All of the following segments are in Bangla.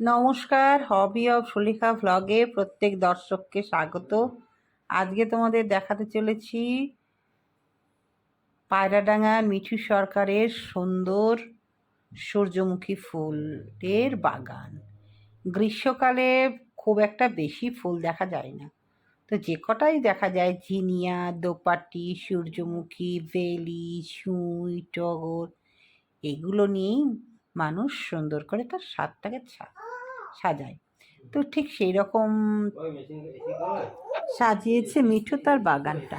নমস্কার, হবি অফ সুলেখা ভ্লগে প্রত্যেক দর্শককে স্বাগত। আজকে তোমাদের দেখাতে চলেছি পায়রাডাঙ্গা মিঠু সরকারের সুন্দর সূর্যমুখী ফুলের বাগান। গ্রীষ্মকালে খুব একটা বেশি ফুল দেখা যায় না। তো যে কটাই দেখা যায় জিনিয়া দোপাটি, সূর্যমুখী বেলি ছুঁই টগর, এগুলো নিয়েই মানুষ সুন্দর করে তার স্বাদটাকে সাজায়। তো ঠিক সেই রকম সাজিয়েছে মিঠু তার বাগানটা।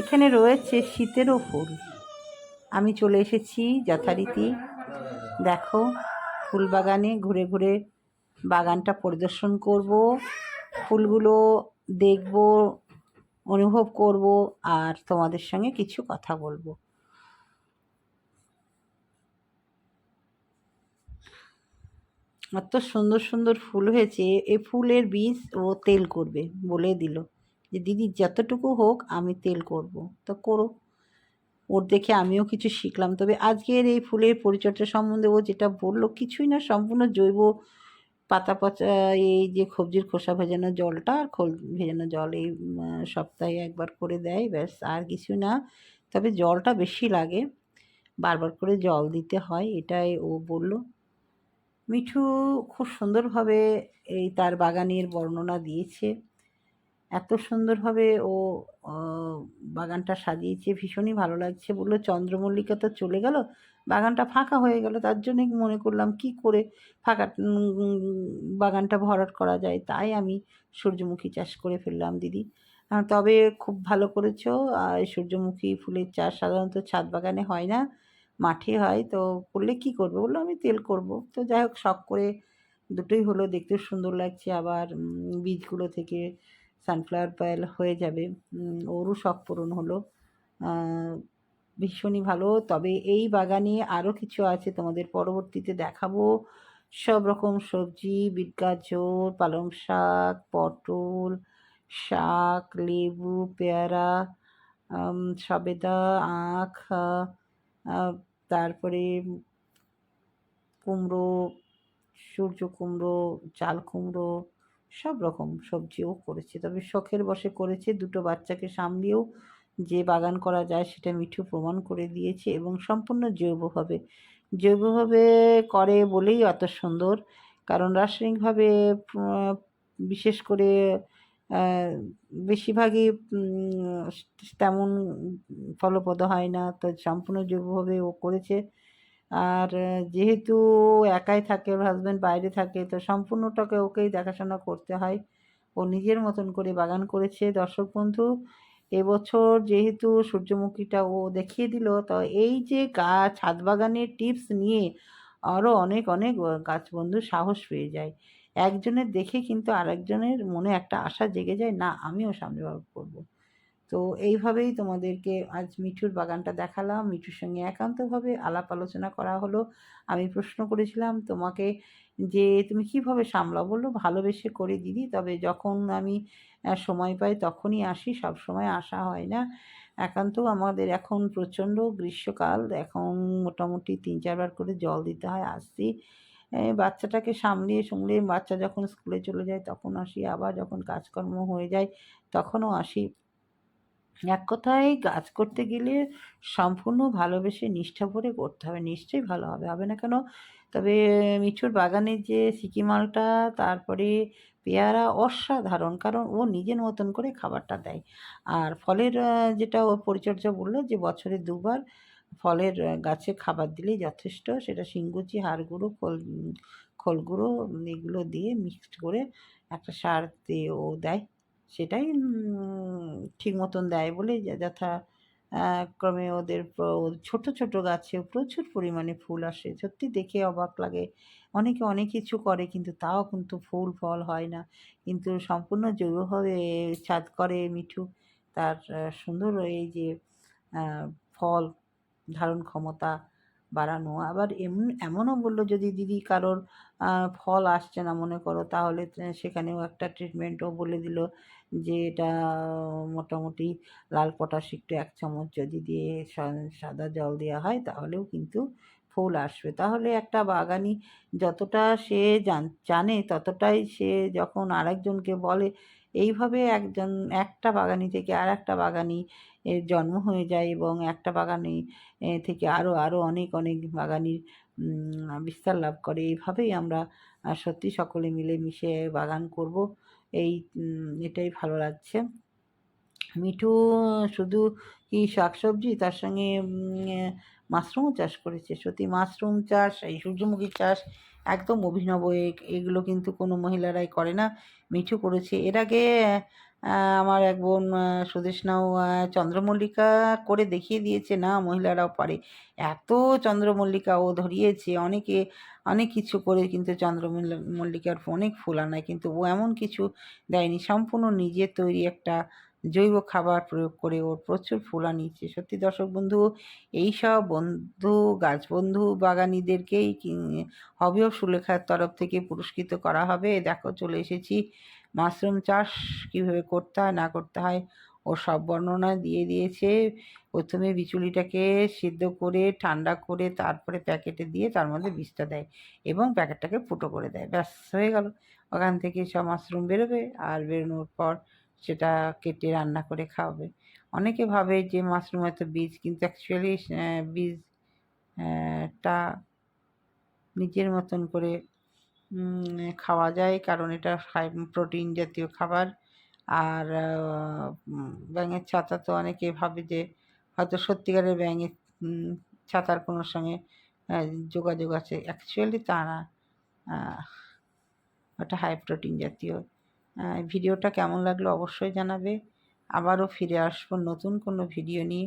এখানে রয়েছে শীতেরও ফুল আমি চলে এসেছি যথারীতি। দেখো ফুল বাগানে ঘুরে ঘুরে বাগানটা পরিদর্শন করব, ফুলগুলো দেখব, অনুভব করব, আর তোমাদের সঙ্গে কিছু কথা বলব। এত সুন্দর সুন্দর ফুল হয়েছে এই ফুলের বীজ ও তেল করবে বলে দিল। যে দিদি, যতটুকু হোক আমি তেল করব। তো করো। ওর দেখে আমিও কিছু শিখলাম। তবে আজকের এই ফুলের পরিচর্যা সম্বন্ধে ও যেটা বলল, কিছুই না, সম্পূর্ণ জৈব পাতা পচা, এই যে সবজির খোসা ভেজানো জলটা আর খোল ভেজানো জল, এই সপ্তাহে একবার করে দেয়, ব্যাস, আর কিছু না। তবে জলটা বেশি লাগে। বারবার করে জল দিতে হয়, এটাই ও বলল। মিঠু খুব সুন্দরভাবে এই তার বাগানের বর্ণনা দিয়েছে। এত সুন্দরভাবে ও বাগানটা সাজিয়েছে। ভীষণই ভালো লাগছে। বলল, চন্দ্রমল্লিকা তো চলে গেল। বাগানটা ফাঁকা হয়ে গেল। তার জন্যই মনে করলাম, কি করে ফাঁকা, বাগানটা ভরাট করা যায়? তাই আমি সূর্যমুখী চাষ করে ফেললাম, দিদি। তবে খুব ভালো করেছ। আর সূর্যমুখী ফুলের চাষ সাধারণত ছাদ বাগানে হয় না। মাঠে হয়, তো করলে কি করবে? বলল, আমি তেল করব। তো যাই হোক, শখ করে দুটোই হলো, দেখতে সুন্দর লাগছে। আবার বীজগুলো থেকে সানফ্লাওয়ার পায়েল হয়ে যাবে। ওরও শখ পূরণ হলো। ভীষণই ভালো। তবে এই বাগানে আরও কিছু আছে তোমাদের পরবর্তীতে দেখাবো। সব রকম সবজি, বিট গাজর, পালং শাক, পটল, শাক, লেবু, পেয়ারা সবেদা, আখ তারপরে কুমড়ো, সূর্য কুমড়ো, চাল কুমড়ো, সব রকম সবজিও করেছে। তবে শখের বসে করেছে দুটো বাচ্চাকে সামলিয়েও যে বাগান করা যায় সেটা মিঠু প্রমাণ করে দিয়েছে এবং সম্পূর্ণ জৈবভাবে। জৈবভাবে করে বলেই অত সুন্দর, কারণ রাসায়নিকভাবে বিশেষ করে বেশিরভাগই তেমন ফলপ্রদ হয় না। তো সম্পূর্ণ জৈবভাবে ও করেছে, আর যেহেতু একাই থাকে, ওর হাজব্যান্ড বাইরে থাকে, তো সম্পূর্ণটাকে ওকেই দেখাশোনা করতে হয়। ও নিজের মতন করে বাগান করেছে। দর্শক বন্ধু, এবছর যেহেতু সূর্যমুখীটা ও দেখিয়ে দিল, তো এই যে গাছ ছাদ বাগানের টিপস নিয়ে আরও অনেক অনেক গাছ বন্ধু সাহস পেয়ে যায়। একজনের দেখে কিন্তু আরেকজনের মনে একটা আশা জেগে যায়, না, আমিও সামনে করব। তো এইভাবেই তোমাদেরকে আজ মিঠুর বাগানটা দেখালাম। মিঠুর সঙ্গে একান্তভাবে আলাপ আলোচনা করা হলো। আমি প্রশ্ন করেছিলাম, তোমাকে যে তুমি কীভাবে সামলাও? বলল, ভালোবেসে করে দিদি, তবে যখন আমি সময় পাই তখনই আসি, সব সময় আসা হয় না। একান্ত আমাদের এখন প্রচণ্ড গ্রীষ্মকাল, এখন মোটামুটি তিন চারবার করে জল দিতে হয়, আসছি। বাচ্চাটাকে সামলিয়ে সামলিয়ে বাচ্চা যখন স্কুলে চলে যায়, তখন আসি। আবার যখন কাজকর্ম হয়ে যায়, তখনও আসি। এক কথায় কাজ করতে গেলে সম্পূর্ণ ভালোবেসে নিষ্ঠা ভরে করতে হবে। নিশ্চয়ই ভালো হবে হবে না কেন? তবে মিঠুর বাগানের যে সিকিমালটা তারপরে পেয়ারা অসাধারণ, কারণ ও নিজের মতন করে খাবারটা দেয়। আর ফলের যেটা ও পরিচর্যা বলল যে, বছরে দুবার ফলের গাছে খাবার দিলেই যথেষ্ট। সেটা শিংকুচি হাড় গুঁড়ো খোল খোল গুঁড়ো এগুলো দিয়ে মিক্সড করে একটা সার দিয়ে ও দেয়। সেটাই ঠিক মতন দেয় বলে যথা ক্রমে ওদের ছোট ছোট গাছে প্রচুর পরিমাণে ফুল আসে। সত্যি দেখে অবাক লাগে। অনেকে অনেক কিছু করে কিন্তু তাও কিন্তু ফুল, ফল হয় না। কিন্তু সম্পূর্ণ জৈবভাবে ছাদ করে মিঠু। তার সুন্দর এই যে ফল ধারণ ক্ষমতা বাড়ানো। আবার এমন, এমনও বলল যদি দিদি কারোর ফল আসছে না মনে করো, তাহলে সেখানেও একটা ট্রিটমেন্টও বলে দিল যে, এটা মোটামুটি লাল পটাশ একটু এক চামচ যদি দিয়ে সাদা জল দেওয়া হয়, তাহলেও কিন্তু ফুল আসবে। তাহলে একটা বাগানি যতটা সে জান- ততটাই সে যখন আরেকজনকে বলে এইভাবে একজন, একটা বাগানি থেকে আর একটা বাগানি এর জন্ম হয়ে যায় এবং একটা বাগানি থেকে আরও আরও অনেক অনেক বাগানির বিস্তার লাভ করে। এইভাবেই আমরা সত্যি সকলে মিলে মিশে বাগান করব। এই এটাই ভালো লাগছে। মিঠু শুধু কি শাকসবজি? তার সঙ্গে মাশরুমও চাষ করেছে। সত্যি মাশরুম চাষ, এই সূর্যমুখী চাষ একদম অভিনব। এগুলো কিন্তু কোনো মহিলারাই করে না। মিঠু করেছে। এর আগে আমার এক বোন সুদেশনাও চন্দ্রমল্লিকা করে দেখিয়ে দিয়েছে। না, মহিলারাও পারে। এত চন্দ্রমল্লিকা ও ধরিয়েছে। অনেকে, অনেক কিছু করে কিন্তু চন্দ্রমল্লি- মল্লিকার অনেক ফুল আনায়। কিন্তু ও এমন কিছু দেয়নি। সম্পূর্ণ নিজের তৈরি একটা জৈব খাবার প্রয়োগ করে ওর প্রচুর ফুল আনিয়েছে সত্যি দর্শক বন্ধু, এই সব বন্ধু, গাছ বন্ধু, বাগানিদেরকেই হবি অফ সুলেখার তরফ থেকে পুরস্কৃত করা হবে। দেখো, চলে এসেছি। মাশরুম চাষ কীভাবে করতে হয়, না করতে হয়, ও সব বর্ণনা দিয়ে দিয়েছে। প্রথমে বিচুলিটাকে সিদ্ধ করে, ঠান্ডা করে তারপরে প্যাকেটে দিয়ে তার মধ্যে বীজটা দেয় এবং প্যাকেটটাকে ফুটো করে দেয়। ব্যাস, হয়ে গেল। ওখান থেকে সব মাশরুম বেরোবে, আর বেরোনোর পর সেটা কেটে রান্না করে খাওয়াবে। অনেকে ভাবে যে মাশরুম হয়তো বীজ, কিন্তু অ্যাকচুয়ালি বীজ টা নিজের মতন করে খাওয়া যায়। কারণ এটা হাই প্রোটিন জাতীয় খাবার। আর ব্যাঙের ছাতা তো অনেকে ভাবে যে হয়তো সত্যিকারের ব্যাঙের ছাতার কোনো সঙ্গে যোগাযোগ আছে। অ্যাকচুয়ালি তা না। ওটা হাই প্রোটিন জাতীয় ভিডিওটা কেমন লাগল অবশ্যই জানাবে। আবারও ফিরে আসব নতুন কোনো ভিডিও নিয়ে।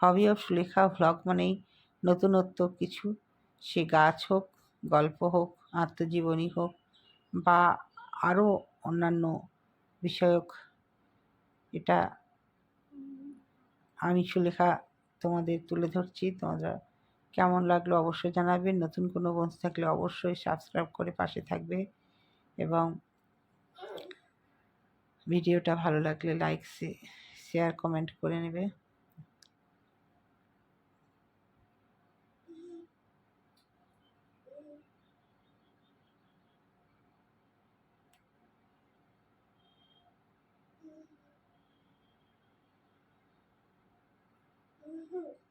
হবি অফ সুলেখা ভ্লগ মানেই নতুনত্ব কিছু। সে গাছ হোক, গল্প হোক, আত্মজীবনী হোক বা আরও অন্যান্য বিষয়ক এটা আমি সুলেখা তোমাদের তুলে ধরছি। তোমরা কেমন লাগল অবশ্যই জানাবে। নতুন কোনো বন্ধু থাকলে অবশ্যই সাবস্ক্রাইব করে পাশে থাকবে এবং ভিডিওটা ভালো লাগলে লাইক শেয়ার কমেন্ট করে নেবে Mm-hmm.